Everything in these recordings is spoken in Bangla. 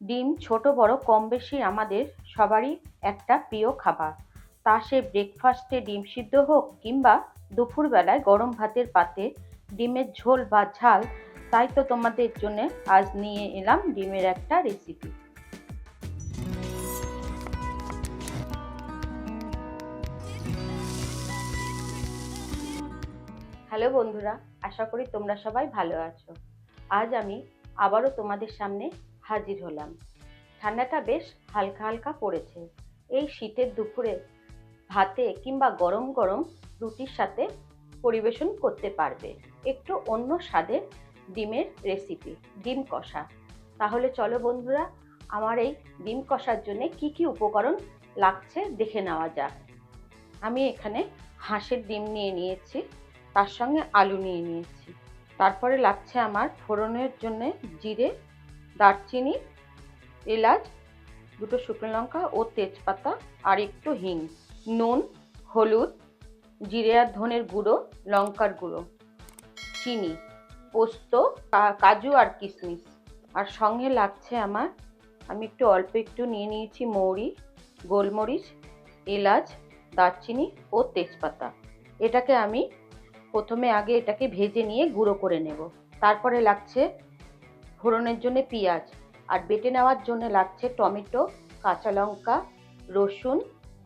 ডিম ছোট বড় কম বেশি আমাদের সবারই একটা প্রিয় খাবার। তা সে ব্রেকফাস্টে ডিম সিদ্ধ হোক কিংবা দুপুরবেলায় গরম ভাতের পাতে ডিমের ঝোল বা ঝাল, তাই তো তোমাদের জন্য আজ নিয়ে এলাম ডিমের একটা রেসিপি হ্যালো বন্ধুরা, আশা করি তোমরা সবাই ভালো আছো। আজ আমি আবারও তোমাদের সামনে হাজির হলাম। ঠান্ডাটা বেশ হালকা হালকা পড়েছে। এই শীতের দুপুরে ভাতে কিংবা গরম গরম রুটির সাথে পরিবেশন করতে পারবে। একটু অন্য স্বাদের ডিমের রেসিপি ডিম কষা। তাহলে চলো বন্ধুরা, আমার এই ডিম কষার জন্য কি কি উপকরণ লাগছে দেখে নেওয়া যাক। আমি এখানে হাঁসের ডিম নিয়ে নিয়েছি, তার সঙ্গে আলু নিয়ে নিয়েছি। তারপরে লাগছে আমার ফোড়নের জন্য জিরে দারচিনি, এলাচ, দুটো শুকনো লঙ্কা ও তেজপাতা, আর একটু হিং, নুন, হলুদ, জিরে আর ধনের গুঁড়ো, লঙ্কার গুঁড়ো, চিনি, পোস্ত কাজু আর কিশমিশ। আর সঙ্গে লাগছে আমার, আমি একটু অল্প একটু নিয়ে নিয়েছি মৌরি, গোলমরিচ, এলাচ, দারচিনি ও তেজপাতা। এটাকে আমি প্রথমে আগে এটাকে ভেজে নিয়ে গুঁড়ো করে নেব। তারপরে লাগছে ফোড়নের জন্য পেঁয়াজ। আর বেটে নেওয়ার জন্য লাগছে টমেটো, কাঁচা লঙ্কা, রসুন,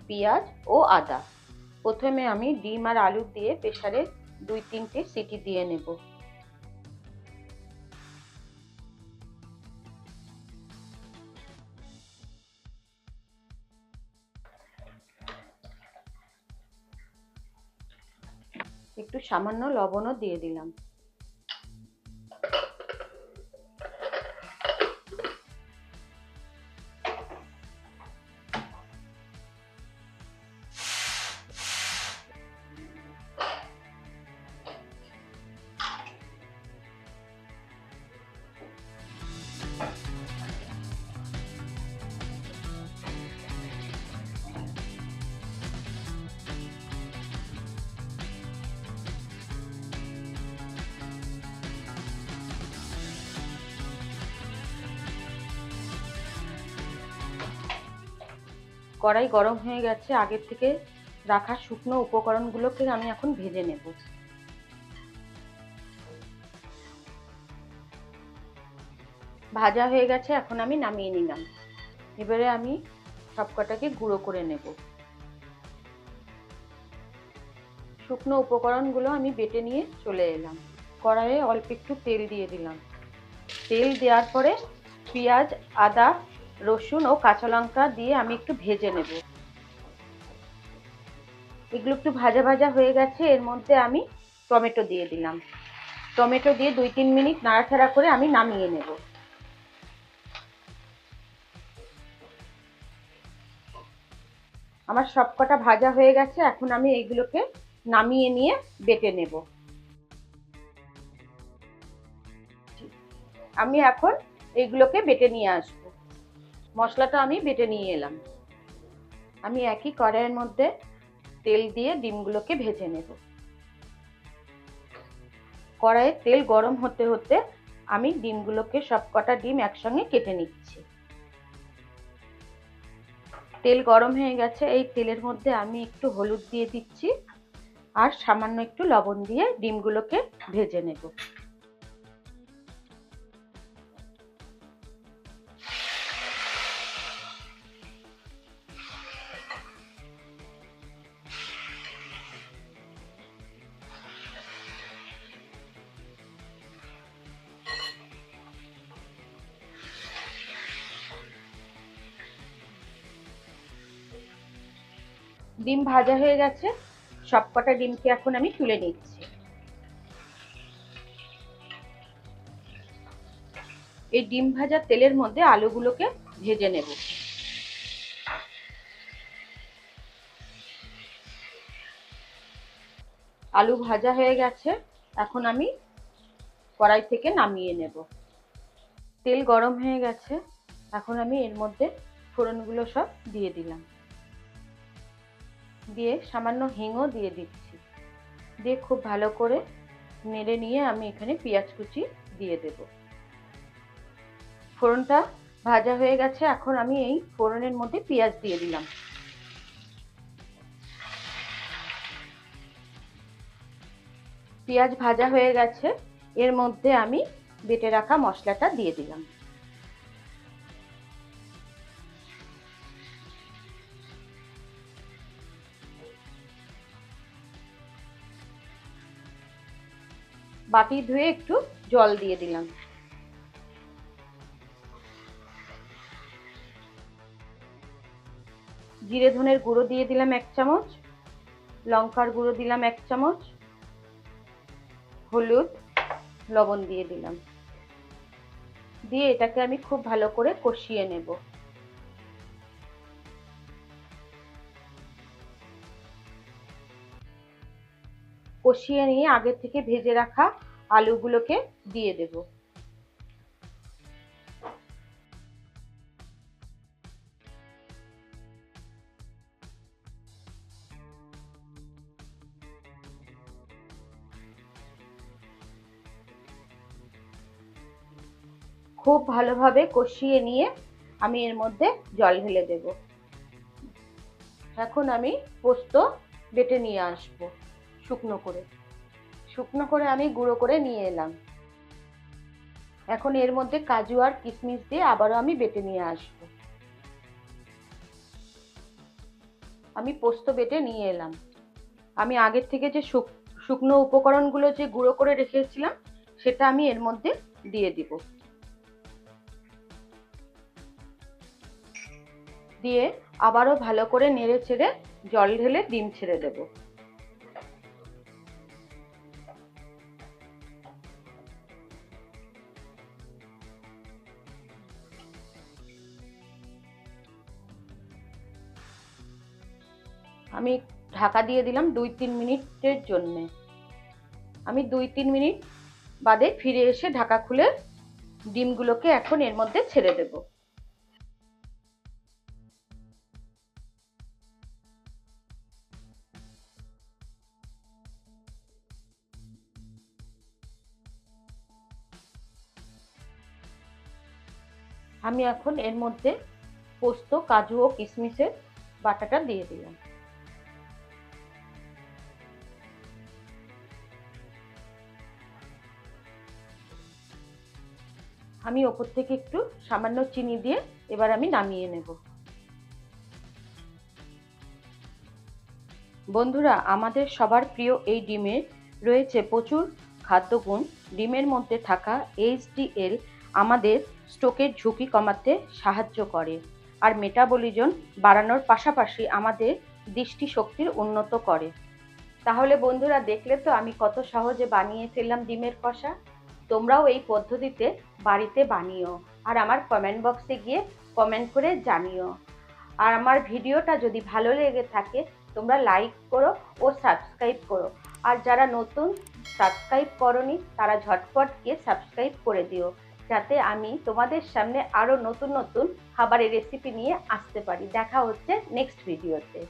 পেঁয়াজ ও আদা। প্রথমে আমি ডিম আর আলু দিয়ে প্রেসারে দুই তিনটে সিটি দিয়ে নেব। একটু সামান্য লবণও দিয়ে দিলাম। কড়াই গরম হয়ে গেছে, আগের থেকে রাখা শুকনো উপকরণগুলোকে আমি এখন ভেজে নেব। ভাজা হয়ে গেছে, এখন আমি নামিয়ে নিলাম। এবারে আমি সবকটাকে গুঁড়ো করে নেব। শুকনো উপকরণগুলো আমি বেটে নিয়ে চলে এলাম। কড়াইয়ে অল্প একটু তেল দিয়ে দিলাম। তেল দেওয়ার পরে পেঁয়াজ, আদা রসুন ও কাঁচা লঙ্কা দিয়ে আমি একটু ভেজে নেব। এগুলো একটু ভাজা ভাজা হয়ে গেছে, এর মধ্যে আমি টমেটো দিয়ে দিলাম। টমেটো দিয়ে দুই তিন মিনিট নাড়াচাড়া করে আমি নামিয়ে নেব। আমার সবকটা ভাজা হয়ে গেছে, এখন আমি এইগুলোকে নামিয়ে নিয়ে বেটে নেব। আমি এখন এইগুলোকে বেটে নিয়ে আসব। মশলাটা আমি বেটে নিয়ে এলাম। আমি একই কড়াইয়ের মধ্যে তেল দিয়ে ডিমগুলোকে ভেজে নেব। কড়াইয়ে তেল গরম হতে হতে আমি ডিমগুলোকে সব কটা ডিম একসঙ্গে কেটে নিচ্ছি। তেল গরম হয়ে গেছে, এই তেলের মধ্যে আমি একটু হলুদ দিয়ে দিচ্ছি আর সামান্য একটু লবণ দিয়ে ডিমগুলোকে ভেজে নেব। ডিম ভাজা হয়ে গেছে। সবকটা ডিমকে এখন আমি তুলে নিচ্ছি। এই ডিম ভাজা তেলের মধ্যে আলুগুলোকে ভেজে নেব। আলু ভাজা হয়ে গেছে। এখন আমি কড়াই থেকে নামিয়ে নেব। তেল গরম হয়ে গেছে। এখন আমি এর মধ্যে ফোড়নগুলো সব দিয়ে দিলাম। দিয়ে সামান্য হিংও দিয়ে দিচ্ছি। দিয়ে খুব ভালো করে নেড়ে নিয়ে আমি এখানে পেঁয়াজ কুচি দিয়ে দেব। ফোড়নটা ভাজা হয়ে গেছে, এখন আমি এই ফোড়নের মধ্যে পেঁয়াজ দিয়ে দিলাম। পেঁয়াজ ভাজা হয়ে গেছে, এর মধ্যে আমি বেটে রাখা মশলাটা দিয়ে দিলাম। বাটি ধুয়ে একটু জল দিয়ে দিলাম। জিরে ধনের গুঁড়ো দিয়ে দিলাম এক চামচ, লঙ্কার গুঁড়ো দিলাম এক চামচ, হলুদ, লবণ দিয়ে দিলাম। দিয়ে এটাকে আমি খুব ভালো করে কষিয়ে নেব। কষিয়ে নিয়ে আগে থেকে ভেজে রাখা আলুগুলোকে দিয়ে দেব। খুব ভালোভাবে কষিয়ে নিয়ে আমি এর মধ্যে জল ঢেলে দেব। এখন আমি পোস্ত বেটে নিয়ে আসব। শুকনো করে। শুকনো করে আমি গুঁড়ো করে নিয়ে এলাম। এখন এর মধ্যে কাজু আর কিশমিশ দিয়ে আবারও আমি বেটে নিয়ে আসব। আমি পোস্ত বেটে নিয়ে এলাম। আমি আগের থেকে যে শুকনো উপকরণগুলো যে গুঁড়ো করে রেখেছিলাম, সেটা আমি এর মধ্যে দিয়ে দিব। দিয়ে আবারও ভালো করে নেড়ে ছেড়ে জল ঢেলে ডিম ছেড়ে দেবো। আমি ঢাকা দিয়ে দিলাম দুই তিন মিনিটের জন্যে। আমি দুই তিন মিনিট বাদে ফিরে এসে ঢাকা খুলে ডিমগুলোকে এখন এর মধ্যে ছেড়ে দেব। আমি এখন এর মধ্যে পোস্ত, কাজু ও কিশমিশের বাটাটা দিয়ে দিলাম। আমি ওপর থেকে একটু সামান্য চিনি দিয়ে এবার আমি নামিয়ে নেব। বন্ধুরা, আমাদের সবার প্রিয় এই ডিমে রয়েছে প্রচুর খাদ্যগুণ। ডিমের মধ্যে থাকা এইচডিএল আমাদের স্ট্রোকের ঝুঁকি কমাতে সাহায্য করে আর মেটাবলিজন বাড়ানোর পাশাপাশি আমাদের দৃষ্টিশক্তির উন্নত করে। তাহলে বন্ধুরা, দেখলে তো আমি কত সহজে বানিয়ে ফেললাম ডিমের কষা। তোমরাও এই পদ্ধতিতে বাড়িতে বানিও আর আমার কমেন্ট বক্সে গিয়ে কমেন্ট করে জানিও। আর আমার ভিডিওটা যদি ভালো লেগে থাকে, তোমরা লাইক করো ও সাবস্ক্রাইব করো। আর যারা নতুন সাবস্ক্রাইব করনি, তারা ঝটপট গিয়ে সাবস্ক্রাইব করে দিও। যাতে আমি তোমাদের সামনে আরও নতুন নতুন খাবারের রেসিপি নিয়ে আসতে পারি। দেখা হচ্ছে নেক্সট ভিডিওতে